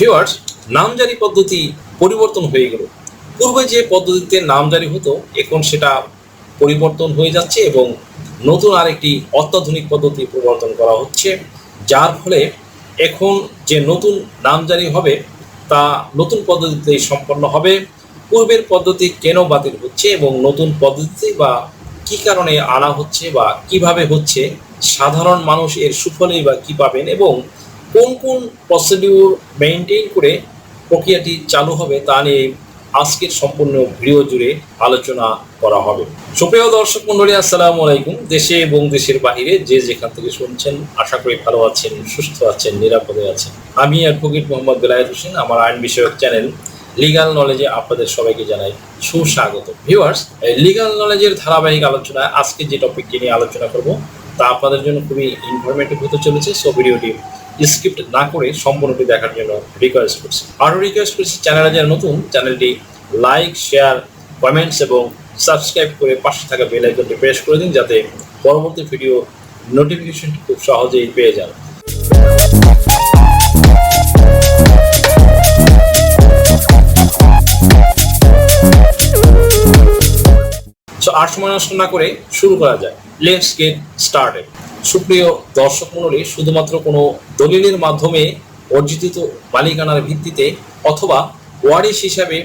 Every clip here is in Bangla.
ভিউয়ার্স নামজারি পদ্ধতি পরিবর্তন হয়ে গেল। পূর্বে যে পদ্ধতিতে নামজারি হতো, এখন সেটা পরিবর্তন হয়ে যাচ্ছে এবং নতুন আরেকটি অত্যাধুনিক পদ্ধতি প্রবর্তন করা হচ্ছে, যার ফলে এখন যে নতুন নামজারি হবে, তা নতুন পদ্ধতিতেই সম্পন্ন হবে। পূর্বের পদ্ধতি কেন বাতিল হচ্ছে এবং নতুন পদ্ধতি বা কি কারণে আনা হচ্ছে বা কীভাবে হচ্ছে, সাধারণ মানুষ এর সুফলেই বা কি পাবেন এবং কোন কোন প্রসিডিউর মেনটেন করে প্রক্রিয়াটি চালু হবে তা নিয়ে আজকের সম্পূর্ণ ভিডিও জুড়ে আলোচনা করা হবে। সুপ্রিয় দর্শক মন্ডলী আসসালামু আলাইকুম। দেশে এবং দেশের বাহিরে যে যেখান থেকে শুনছেন, আশা করি ভালো আছেন, সুস্থ আছেন, নিরাপদে আছেন। আমি অ্যাডভোকেট মোহাম্মদ বেলায়েত হোসেন, আমার আইন বিষয়ক চ্যানেল লিগাল নলেজে আপনাদের সবাইকে জানাই সুস্বাগত। ভিউয়ার্স লিগাল নলেজের ধারাবাহিক আলোচনায় আজকে যে টপিকটি নিয়ে আলোচনা করব তা আপনাদের জন্য খুবই ইনফরমেটিভ হতে চলেছে সো ভিডিওটি স্ক্রিপ্ট না করে সম্পূর্ণটি দেখার জন্য রিকোয়েস্ট করছি। আরও রিকোয়েস্ট করছি চ্যানেলে যারা নতুন চ্যানেলটি লাইক শেয়ার কমেন্টস এবং সাবস্ক্রাইব করে পাশে থাকা বেল আইকনটি প্রেস করে দিন, যাতে পরবর্তী ভিডিও নোটিফিকেশনটি খুব সহজেই পেয়ে যান। আর সময় নষ্ট না করে শুরু করা যায়। লেটস গেট স্টার্টেড সুপ্রিয় দর্শক মণ্ডলী, শুধুমাত্র কোনো দলিলের মাধ্যমে অর্জিত মালিকানার ভিত্তিতে অথবা ওয়ারিশ হিসাবে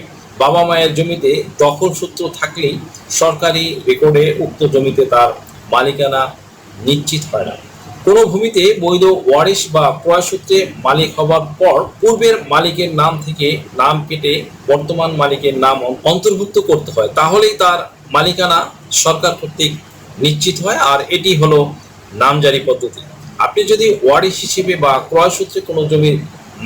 বাবা মায়ের জমিতে দখল সূত্র থাকলেই সরকারি রেকর্ডে উক্ত জমিতে তার মালিকানা নিশ্চিত হয় না। কোনো ভূমিতে বৈধ ওয়ারিশ বা ক্রয়সূত্রে মালিক হবার পর পূর্বের মালিকের নাম থেকে নাম কেটে বর্তমান মালিকের নাম অন্তর্ভুক্ত করতে হয়। তাহলেই তার মালিকানা সরকার কর্তৃক নিশ্চিত হয় আর এটি হলো নামজারি পদ্ধতি। আপনি যদি ওয়ারিশ হিসেবে বা ক্রয়সূত্রে কোনো জমির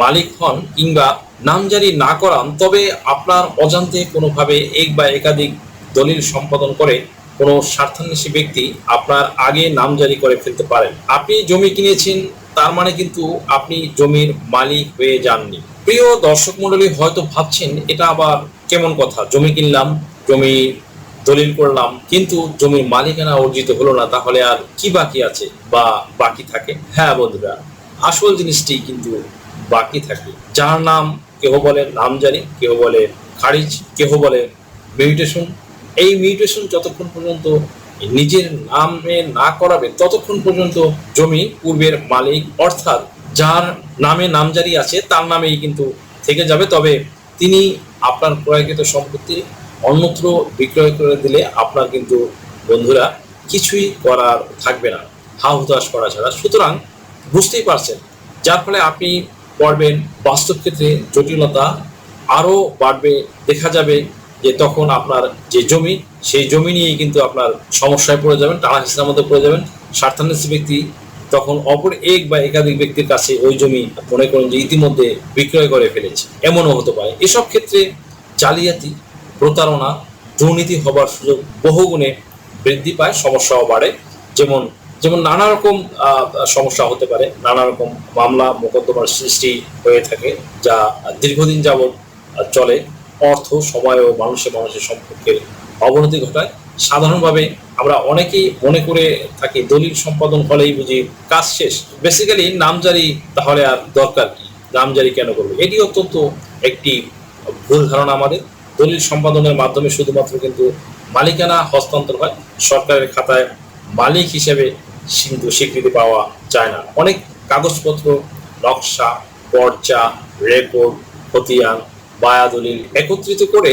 মালিক হন কিংবা নামজারি না করান, তবে আপনার অজান্তে কোনোভাবে এক বা একাধিক দলিল সম্পাদন করে কোনো স্বার্থান্বেষী ব্যক্তি আপনার আগে নামজারি করে ফেলতে পারেন। আপনি জমি কিনেছেন, তার মানে কিন্তু আপনি জমির মালিক হয়ে যাননি। প্রিয় দর্শক মণ্ডলী, হয়তো ভাবছেন, এটা আবার কেমন কথা? জমি কিনলাম, জমি দলিল করলাম, কিন্তু জমির মালিকানা অর্জিত হলো না, তাহলে আর কি বাকি আছে বা বাকি থাকে? হ্যাঁ বন্ধুরা, আসল জিনিসটি কিন্তু বাকি থাকে। যার নাম কেহ বলে নামজারি, কেহ বলে খারিজ, কেহ বলে মিউটেশন এই মিউটেশন যতক্ষণ পর্যন্ত নিজের নামে না করাবে ততক্ষণ পর্যন্ত জমি পূর্বের মালিক, অর্থাৎ যার নামে নামজারি আছে, তার নামেই কিন্তু থেকে যাবে। তবে তিনি আপনার ক্রয়কৃত সম্পত্তি অন্যত্র বিক্রয় করে দিলে আপনার কিন্তু বন্ধুরা কিছুই করার থাকবে না হা হুতাশ করা ছাড়া। সুতরাং বুঝতেই পারছেন, যার ফলে আপনি পড়বেন বাস্তব ক্ষেত্রে জটিলতা আরও বাড়বে, দেখা যাবে যে তখন আপনার যে জমি, সেই জমি নিয়েই কিন্তু আপনার সমস্যায় পড়ে যাবেন, টানা হিসেবের মধ্যে পড়ে যাবেন। স্বার্থান্বেষী ব্যক্তি তখন অপর এক বা একাধিক ব্যক্তির কাছে ওই জমি মনে করেন যে ইতিমধ্যে বিক্রয় করে ফেলেছে। এমনও হতে পারে। এসব ক্ষেত্রে জালিয়াতি, প্রতারণা, দুর্নীতি হবার সুযোগ বহুগুণে বৃদ্ধি পায়, সমস্যাও বাড়ে। যেমন যেমন নানা রকম সমস্যা হতে পারে। নানা রকম মামলা, মোকদ্দমার সৃষ্টি হয়ে থাকে, যা দীর্ঘদিন যাবৎ চলে। অর্থ, সময় ও মানুষের মানুষের সম্পর্কের অবনতি ঘটায়। সাধারণভাবে আমরা অনেকেই মনে করে থাকি দলিল সম্পাদন হলেই বুঝি কাজ শেষ। বেসিক্যালি নামজারি তাহলে আর দরকার কি? নামজারি কেন করবে? এটি অত্যন্ত একটি ভুল ধারণা আমাদের। দলিল সম্পাদনের মাধ্যমে শুধুমাত্র কিন্তু মালিকানা হস্তান্তর হয়। সরকারের খাতায় মালিক হিসেবে কিন্তু স্বীকৃতি পাওয়া যায় না। অনেক কাগজপত্র, নকশা, পর্চা, রেকর্ড, খতিয়ান বায়া দলিল একত্রিত করে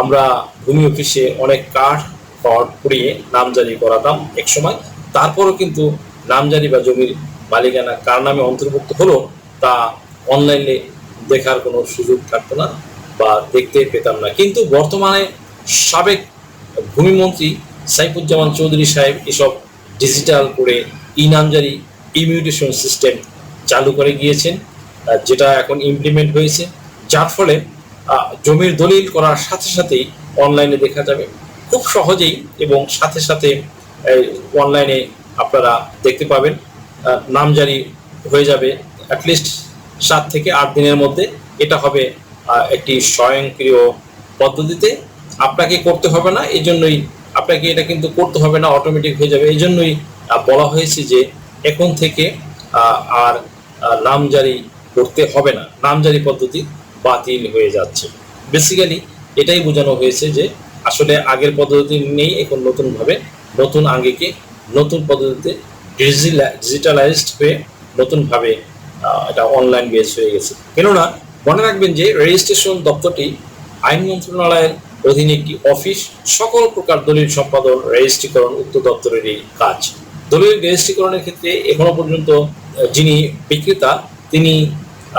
আমরা ভূমি অফিসে অনেক কাঠ, খড় পুড়িয়ে নামজারি করাতাম একসময়। তারপরও কিন্তু নামজারি বা জমির মালিকানা কার নামে অন্তর্ভুক্ত হলো, তা অনলাইনে দেখার কোনো সুযোগ থাকতো না বা দেখতে পেতাম না। কিন্তু বর্তমানে সাবেক ভূমিমন্ত্রী সাইফুজ্জামান চৌধুরী সাহেব এসব ডিজিটাল করে ই নামজারি ইমিউটেশন সিস্টেম চালু করে গিয়েছেন যেটা এখন ইমপ্লিমেন্ট হয়েছে। যার ফলে জমির দলিল করার সাথে সাথেই অনলাইনে দেখা যাবে। খুব সহজেই এবং সাথে সাথে অনলাইনে আপনারা দেখতে পাবেন। আহ, নামজারি হয়ে যাবে অ্যাটলিস্ট সাত থেকে আট দিনের মধ্যে। এটা হবে একটি স্বয়ংক্রিয় পদ্ধতিতে। আপনাকে করতে হবে না এই জন্যই আপনাকে এটা কিন্তু করতে হবে না অটোমেটিক হয়ে যাবে। এই জন্যই বলা হয়েছে যে এখন থেকে আর নামজারি করতে হবে না। নামজারি পদ্ধতি বাতিল হয়ে যাচ্ছে। বেসিক্যালি এটাই বোঝানো হয়েছে যে আসলে আগের পদ্ধতি নেই, এখন নতুনভাবে নতুন আঙ্গিকে নতুন পদ্ধতিতে ডিজিটালাইজড হয়ে নতুনভাবে এটা অনলাইন বেস হয়ে গেছে। কেননা, মনে রাখবেন যে রেজিস্ট্রেশন দপ্তরটি আইন মন্ত্রণালয়ের অধীনে একটি অফিস সকল প্রকার দলিল সম্পাদন রেজিস্ট্রিকরণ উক্ত দপ্তরেরই কাজ। দলিল রেজিস্ট্রিকরণের ক্ষেত্রে এখনও পর্যন্ত যিনি বিক্রেতা, তিনি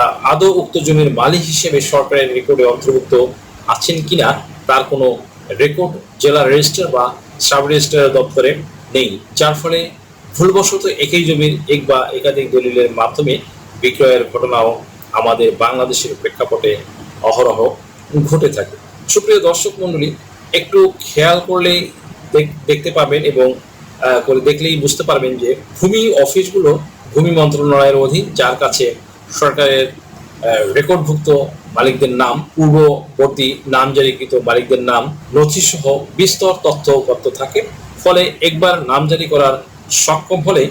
আদৌ উক্ত জমির মালিক হিসেবে সরকারের রেকর্ডে অন্তর্ভুক্ত আছেন কিনা তার কোনো রেকর্ড জেলা রেজিস্টার বা সাব রেজিস্ট্রার দপ্তরে নেই। যার ফলে ভুলবশত একই জমির এক বা একাধিক দলিলের মাধ্যমে বিক্রয়ের ঘটনাও আমাদের বাংলাদেশের প্রেক্ষাপটে অহরহ ঘটে থাকে। সুপ্রিয় দর্শক মণ্ডলী, একটু খেয়াল করলেই দেখ- দেখতে পাবেন এবং দেখলেই বুঝতে পারবেন যে ভূমি অফিসগুলো ভূমি মন্ত্রণালয়ের অধীন, যার কাছে সরকারের রেকর্ডভুক্ত মালিকদের নাম, পূর্ববর্তী নামজারিকৃত মালিকদের নাম, নথিসহ বিস্তর তথ্য উপাত্ত থাকে। ফলে একবার নামজারি করার সক্ষম হলে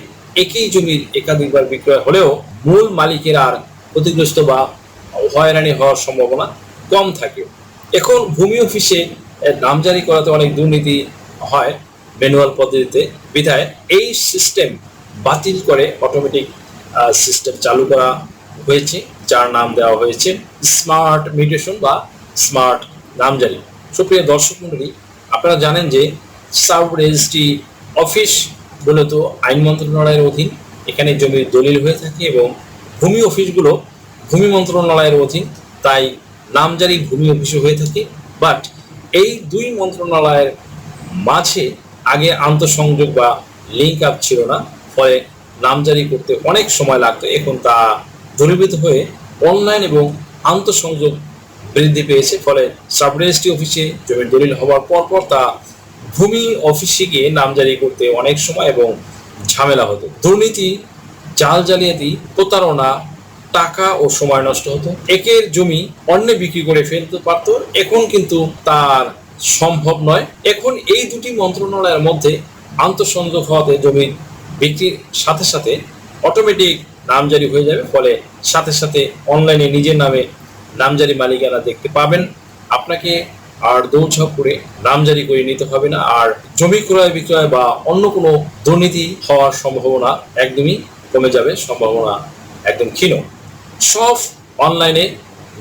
একই জমির একাধিকবার বিক্রয় হলেও মূল মালিকের আর ক্ষতিগ্রস্ত বা হয়রানি হওয়ার সম্ভাবনা কম থাকে। এখন ভূমি অফিসে নামজারি করাতে অনেক দুর্নীতি হয় ম্যানুয়াল পদ্ধতিতে। বিধায় এই সিস্টেম বাতিল করে অটোমেটিক সিস্টেম চালু করা হয়েছে, যার নাম দেওয়া হয়েছে স্মার্ট মিউটেশন বা স্মার্ট নামজারি। সুপ্রিয় দর্শক মন্ডলী আপনারা জানেন যে সাব রেজিস্ট্রি অফিস মূলত আইন মন্ত্রণালয়ের অধীন। এখানে জমির দলিল হয়ে থাকে এবং ভূমি অফিসগুলো ভূমি মন্ত্রণালয়ের অধীন। তাই নামজারি ভূমি অফিসে হয়ে থাকে। বাট এই দুই মন্ত্রণালয়ের মাঝে আগে আন্তঃসংযোগ বা লিঙ্ক আপ ছিল না। ফলে নামজারি করতে অনেক সময় লাগতো। এখন তা দূরীভূত হয়ে অনলাইন এবং আন্তঃসংযোগ বৃদ্ধি পেয়েছে। ফলে সাব রেজিস্ট্রি অফিসে জমির দলিল হওয়ার পর পর তা ভূমি অফিসে গিয়ে নামজারি করতে অনেক সময় এবং ঝামেলা হতো। দুর্নীতি, জাল জালিয়াতি, প্রতারণা, টাকা ও সময় নষ্ট হতো। একের জমি অন্য বিক্রি করে ফেলতে পারত, এখন কিন্তু তার সম্ভব নয়। এখন এই দুটি মন্ত্রণালয়ের মধ্যে আন্তঃসংযোগ হওয়াতে জমি বিক্রির সাথে সাথে অটোমেটিক নামজারি হয়ে যাবে। ফলে সাথে সাথে অনলাইনে নিজের নামে নামজারি মালিকানা দেখতে পাবেন। আপনাকে আর দৌড়ঝাঁপ করে নামজারি করে নিতে হবে না। আর জমি ক্রয় বিক্রয় বা অন্য কোনো দুর্নীতি হওয়ার সম্ভাবনা একদমই কমে যাবে, সম্ভাবনা একদম ক্ষীণ। সব অনলাইনে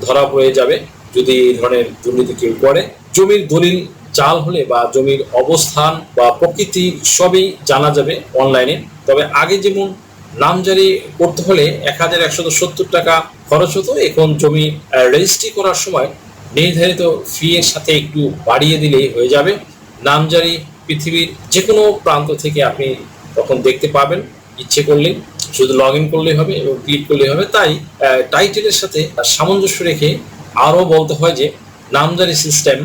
ধরা পড়ে যাবে যদি এই ধরনের দুর্নীতি কেউ করে। জমির দলিল, চাল হলে বা জমির অবস্থান বা প্রকৃতি সবই জানা যাবে অনলাইনে তবে আগে যেমন নামজারি করতে হলে এক হাজার একশত সত্তর টাকা খরচ হতো। এখন জমি রেজিস্ট্রি করার সময় নির্ধারিত ফি এর সাথে একটু বাড়িয়ে দিলেই হয়ে যাবে। নামজারি পৃথিবীর যে কোনো প্রান্ত থেকে আপনি তখন দেখতে পাবেন। ইচ্ছে করলে, শুধু লগ ইন করলেই হবে এবং ক্লিক করলেই হবে। তাই টাইটেলের সাথে সামঞ্জস্য রেখে আরও বলতে হয় যে, নামজারি সিস্টেম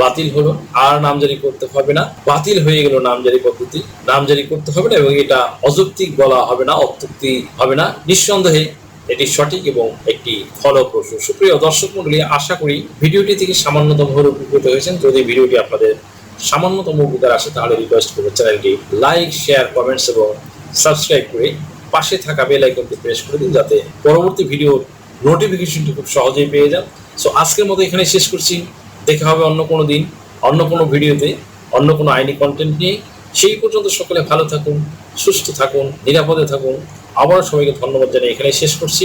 বাতিল হলো। আর নামজারি করতে হবে না। বাতিল হয়ে গেল নামজারি পদ্ধতি। নামজারি করতে হবে না এবং এটা অযৌক্তিক বলা হবে না, অত্যুক্তি হবে না। নিঃসন্দেহে এটি সঠিক এবং একটি ফলপ্রসূ। সুপ্রিয় দর্শক মন্ডলী আশা করি ভিডিওটি থেকে সামান্যতম ভাবে উপকৃত হয়েছেন। যদি ভিডিওটি আপনাদের সামান্যতম উপকার আসে, তাহলে রিকোয়েস্ট করব চ্যানেলটি লাইক শেয়ার কমেন্টস এবং সাবস্ক্রাইব করে পাশে থাকা বেল আইকনটি প্রেস করে দিন যাতে পরবর্তী ভিডিও নোটিফিকেশনটি খুব সহজেই পেয়ে যান। সো আজকের মতো এখানে শেষ করছি। দেখা হবে অন্য কোনো দিন, অন্য কোনো ভিডিওতে, অন্য কোনো আইনি কন্টেন্ট নিয়ে। সেই পর্যন্ত সকলে ভালো থাকুন, সুস্থ থাকুন, নিরাপদে থাকুন। আবার সবাইকে ধন্যবাদ জানিয়ে এখানে শেষ করছি।